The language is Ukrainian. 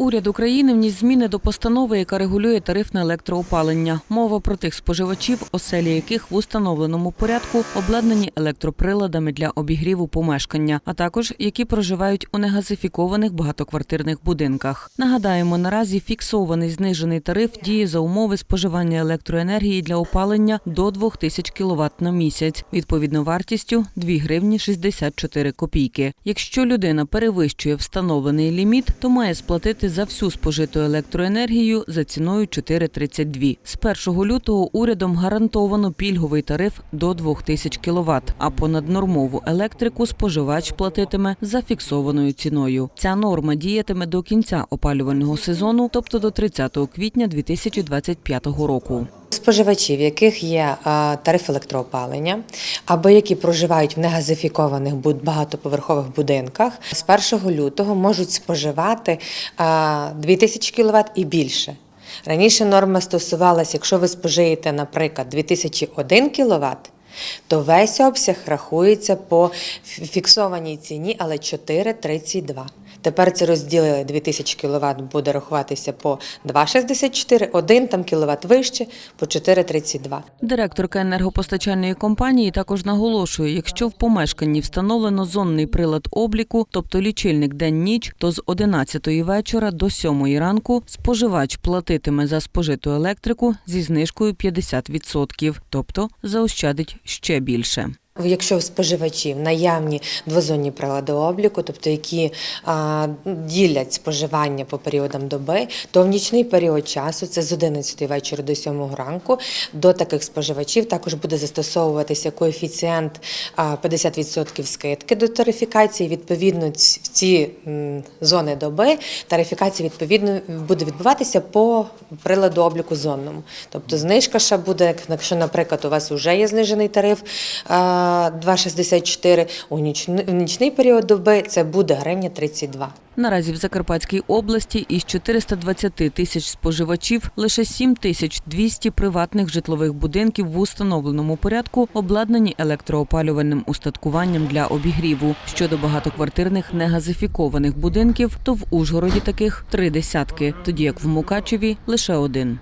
Уряд України вніс зміни до постанови, яка регулює тариф на електроопалення. Мова про тих споживачів, оселі яких в установленому порядку обладнані електроприладами для обігріву помешкання, а також які проживають у негазифікованих багатоквартирних будинках. Нагадаємо, наразі фіксований знижений тариф діє за умови споживання електроенергії для опалення до 2000 кВт на місяць, відповідно вартістю 2 гривні 64 копійки. Якщо людина перевищує встановлений ліміт, то має сплатити за всю спожиту електроенергію за ціною 4,32. З 1 лютого урядом гарантовано пільговий тариф до 2000 кВт, а понаднормову електрику споживач платитиме за фіксованою ціною. Ця норма діятиме до кінця опалювального сезону, тобто до 30 квітня 2025 року. Споживачі, в яких є тариф електроопалення, або які проживають в негазифікованих багатоповерхових будинках, з 1 лютого можуть споживати а, 2000 кВт і більше. Раніше норма стосувалася, якщо ви спожиєте, наприклад, 2001 кВт, то весь обсяг рахується по фіксованій ціні, але 4,32. Тепер це розділили 2000 кВт буде рахуватися по 2,64, 1 там кВт вище по 4,32. Директорка енергопостачальної компанії також наголошує, якщо в помешканні встановлено зонний прилад обліку, тобто лічильник день-ніч, то з 11 вечора до 7 ранку споживач платитиме за спожиту електрику зі знижкою 50%, тобто заощадить ще більше. Якщо в споживачів наявні двозонні прилади обліку, тобто які а, ділять споживання по періодам доби, то в нічний період часу, це з 11 вечора до 7 ранку, до таких споживачів також буде застосовуватися коефіцієнт а, 50% скидки до тарифікації. Відповідно, в ці зони доби тарифікація відповідно буде відбуватися по приладу обліку зонному. Тобто знижка ще буде, як- якщо, наприклад, у вас вже є знижений тариф 2,64, у нічний, період доби це буде гривня 32. Наразі в Закарпатській області із 420 тисяч споживачів лише 7 тисяч 200 приватних житлових будинків в установленому порядку обладнані електроопалювальним устаткуванням для обігріву. Щодо багатоквартирних негазифікованих будинків, то в Ужгороді таких три десятки, тоді як в Мукачеві лише один.